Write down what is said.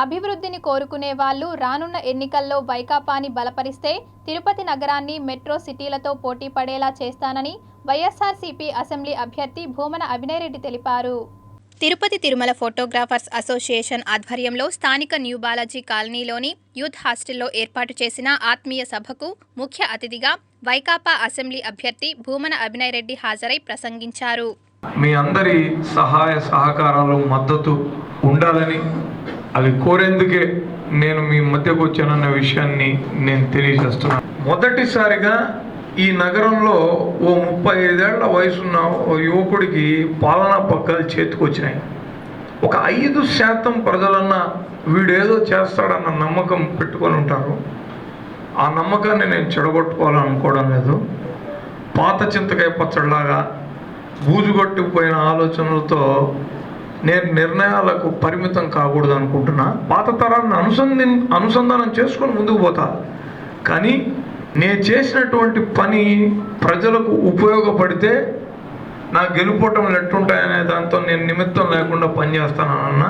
అభివృద్ధిని కోరుకునే వాళ్ళు రానున్న ఎన్నికల్లో వైకాపాని బలపరిస్తే తిరుపతి నగరాన్ని మెట్రో సిటీలతో పోటీ పడేలా చేస్తానని వైఎస్ఆర్సీపీ అసెంబ్లీ అభ్యర్థి భూమన అభినయరెడ్డి తెలిపారు. తిరుపతి తిరుమల ఫోటోగ్రాఫర్స్ అసోసియేషన్ ఆధ్వర్యంలో స్థానిక న్యూ బాలాజీ కాలనీలోని యూత్ హాస్టల్లో ఏర్పాటు చేసిన ఆత్మీయ సభకు ముఖ్య అతిథిగా వైకాపా అసెంబ్లీ అభ్యర్థి భూమన అభినయరెడ్డి హాజరై ప్రసంగించారు. మీ అందరి సహాయ సహకారాలు మద్దతు ఉండాలని అవి కోరేందుకే నేను మీ మధ్యకు వచ్చానన్న విషయాన్ని నేను తెలియజేస్తున్నాను మొదటిసారిగా ఈ నగరంలో ఓ ముప్పై ఐదేళ్ళ వయసున్న ఓ యువకుడికి పాలనా పక్కలు చేతికొచ్చినాయి. ఒక ఐదు శాతం ప్రజలన్న వీడేదో చేస్తాడన్న నమ్మకం పెట్టుకొని ఉంటారు. ఆ నమ్మకాన్ని నేను చెడగొట్టుకోవాలనుకోవడం లేదు. పాత చింతకాయ పచ్చడిలాగా బూజుగొట్టిపోయిన ఆలోచనలతో నేను నిర్ణయాలకు పరిమితం కాకూడదు అనుకుంటున్నా పాత తరాన్ని అనుసంధి అనుసంధానం చేసుకొని ముందుకు పోతా. కానీ నేను చేసినటువంటి పని ప్రజలకు ఉపయోగపడితే నా గెలుపోవటం ఎట్టుంటాయనే దాంతో నేను నిమిత్తం లేకుండా పనిచేస్తానన్న